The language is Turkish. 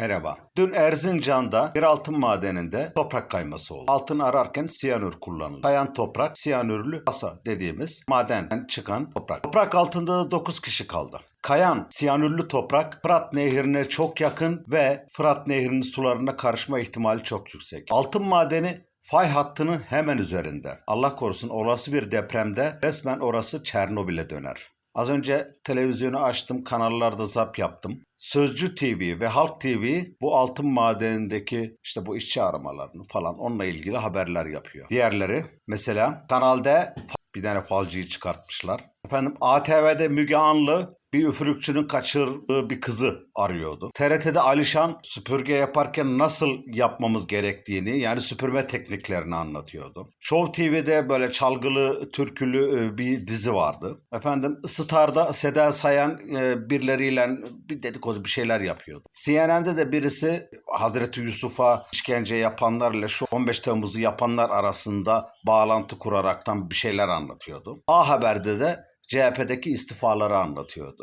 Merhaba. Dün Erzincan'da bir altın madeninde toprak kayması oldu. Altın ararken siyanür kullanıldı. Kayan toprak, siyanürlü kasa dediğimiz madenden çıkan toprak. Toprak altında 9 kişi kaldı. Kayan siyanürlü toprak Fırat Nehri'ne çok yakın ve Fırat Nehri'nin sularına karışma ihtimali çok yüksek. Altın madeni fay hattının hemen üzerinde. Allah korusun olası bir depremde resmen orası Çernobil'e döner. Az önce televizyonu açtım, kanallarda zap yaptım. Sözcü TV ve Halk TV bu altın madenindeki işte bu işçi aramalarını falan onunla ilgili haberler yapıyor. Diğerleri mesela kanalda bir tane falcıyı çıkartmışlar. Efendim ATV'de Müge Anlı bir üfürükçünün kaçırdığı bir kızı arıyordu. TRT'de Alişan süpürge yaparken nasıl yapmamız gerektiğini yani süpürme tekniklerini anlatıyordu. Show TV'de böyle çalgılı, türkülü e, bir dizi vardı. Efendim Star'da Seda Sayan e, birileriyle bir dedikodu bir şeyler yapıyordu. CNN'de de birisi Hazreti Yusuf'a işkence yapanlarla şu 15 Temmuz'u yapanlar arasında bağlantı kuraraktan bir şeyler anlatıyordu. A Haber'de de CHP'deki istifaları anlatıyordu.